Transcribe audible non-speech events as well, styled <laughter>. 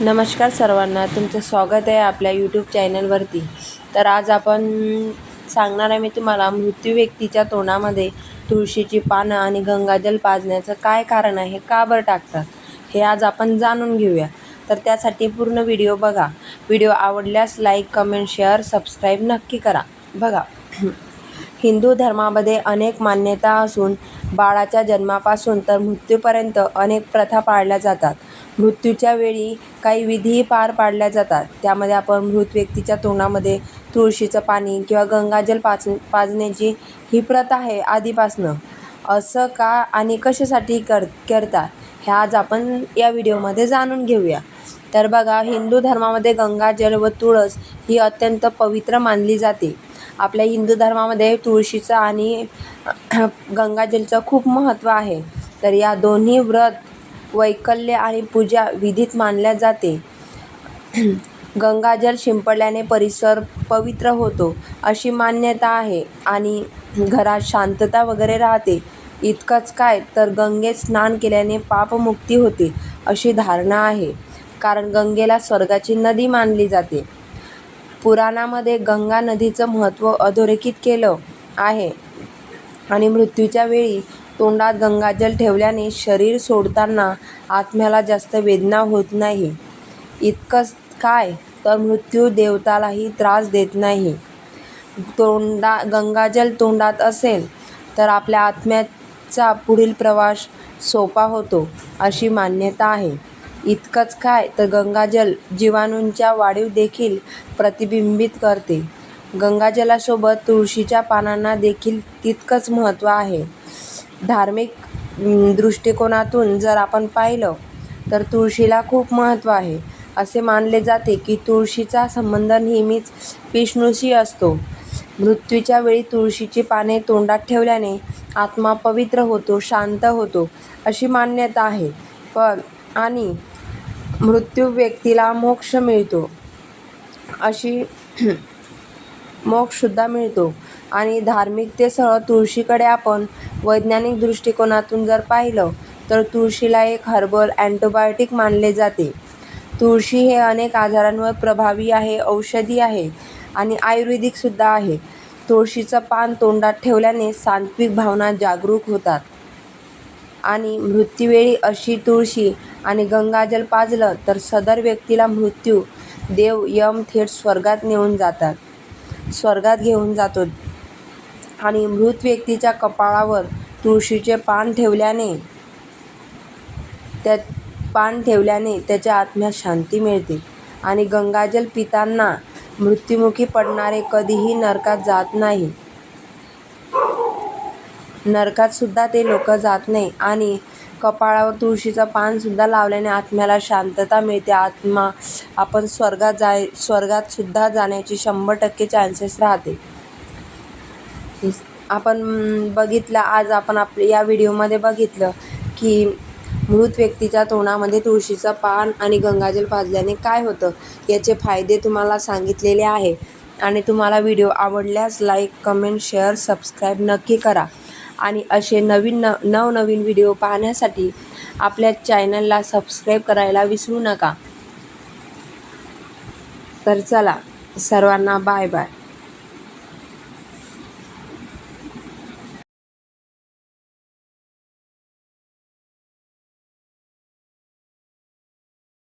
नमस्कार सर्वांना तुमचं स्वागत आहे आपल्या यूट्यूब चॅनलवरती तर आज आपण सांगणार आहे मी तुम्हाला मृत्यू व्यक्तीच्या तोंडामध्ये तुळशीची पानं आणि गंगाजल पाजण्याचं काय कारण आहे का बरं टाकतात हे आज आपण जाणून घेऊया. तर त्यासाठी पूर्ण व्हिडिओ बघा. व्हिडिओ आवडल्यास लाईक कमेंट शेअर सबस्क्राईब नक्की करा. बघा. हिंदू धर्मामध्ये अनेक मान्यता असून बाळाच्या जन्मापासून तर मृत्यूपर्यंत अनेक प्रथा पाळल्या जातात. मृत्यूच्या वेळी काही विधीही पार पाडल्या जातात. त्यामध्ये आपण मृत व्यक्तीच्या तोंडामध्ये तुळशीचं पाणी किंवा गंगाजल पाच पाजण्याची ही प्रथा आहे आधीपासनं. असं का आणि कशासाठी कर करतात हे आज आपण या व्हिडिओमध्ये जाणून घेऊया. तर बघा हिंदू धर्मामध्ये गंगाजल व तुळस ही अत्यंत पवित्र मानली जाते. आपल्या हिंदू धर्मामध्ये तुळशीचं आणि <clears throat> गंगाजलचं खूप महत्त्व आहे. तर या दोन्ही व्रत वैकल्य आणि पूजा विधीत मानल्या जाते. <clears throat> गंगाजल शिंपडल्याने परिसर पवित्र होतो अशी मान्यता आहे. आणि घरात शांतता वगैरे राहते. इतकंच काय तर गंगेत स्नान केल्याने पापमुक्ती होते अशी धारणा आहे. कारण गंगेला स्वर्गाची नदी मानली जाते. पुराणामध्ये गंगा नदीचं महत्त्व अधोरेखित केलं आहे. आणि मृत्यूच्या वेळी तोंडात गंगाजल ठेवल्याने शरीर सोडताना आत्म्याला जास्त वेदना होत नाही. इतकंच काय तर मृत्यू देवतालाही त्रास देत नाही. तोंडा गंगाजल तोंडात असेल तर आपल्या आत्म्याचा पुढील प्रवास सोपा होतो अशी मान्यता आहे. इतकंच काय तर गंगाजल जीवाणूंच्या वाढीव देखील प्रतिबिंबित करते. गंगाजलासोबत तुळशीच्या पानांना देखील तितकंच महत्त्व आहे. धार्मिक दृष्टिकोनातून जर आपण पाहिलं तर तुळशीला खूप महत्त्व आहे. असे मानले जाते की तुळशीचा संबंध नेहमीच विष्णूशी असतो. मृत्यूच्या वेळी तुळशीची पाने तोंडात ठेवल्याने आत्मा पवित्र होतो शांत होतो अशी मान्यता आहे. पण आणि मृत्यू व्यक्तीला मोक्ष मिळतो. अशी <clears throat> मोक्षसुद्धा मिळतो. आणि धार्मिकतेसह तुळशीकडे आपण वैज्ञानिक दृष्टिकोनातून जर पाहिलं तर तुळशीला एक हर्बल अँटोबायोटिक मानले जाते. तुळशी हे अनेक आजारांवर प्रभावी आहे औषधी आहे आणि आयुर्वेदिकसुद्धा आहे. तुळशीचं पान तोंडात ठेवल्याने सात्विक भावना जागरूक होतात. आणि मृत्यूवेळी अशी तुळशी आणि गंगाजल पाजलं तर सदर व्यक्तीला मृत्यू. देव यम थेट स्वर्गात नेऊन जातात. स्वर्गात घेऊन जातो. आणि मृत व्यक्तीच्या कपाळावर तुळशीचे पान ठेवल्याने त्या पान ठेवल्याने त्याच्या आत्म्यात शांती मिळते. आणि गंगाजल पितांना मृत्युमुखी पडणारे कधीही नरकात जात नाही. नरकात सुद्धा ते लोक जात नाही. आणि कपाळावर तुळशीचं पानसुद्धा लावल्याने आत्म्याला शांतता मिळते. आत्मा आपण स्वर्गात जाय स्वर्गात सुद्धा जाण्याची शंभर टक्के चान्सेस राहते. आपण बघितलं आज आपण आप या व्हिडिओमध्ये बघितलं की मृत व्यक्तीच्या तोंडामध्ये तुळशीचं पान आणि गंगाजल पाजल्याने काय होतं याचे फायदे तुम्हाला सांगितलेले आहे. आणि तुम्हाला व्हिडिओ आवडल्यास लाईक कमेंट शेअर सबस्क्राईब नक्की करा. आणि असे नवीन न नवनवीन व्हिडिओ पाहण्यासाठी आपल्या चॅनलला सबस्क्राईब करायला विसरू नका. तर चला सर्वांना बाय बाय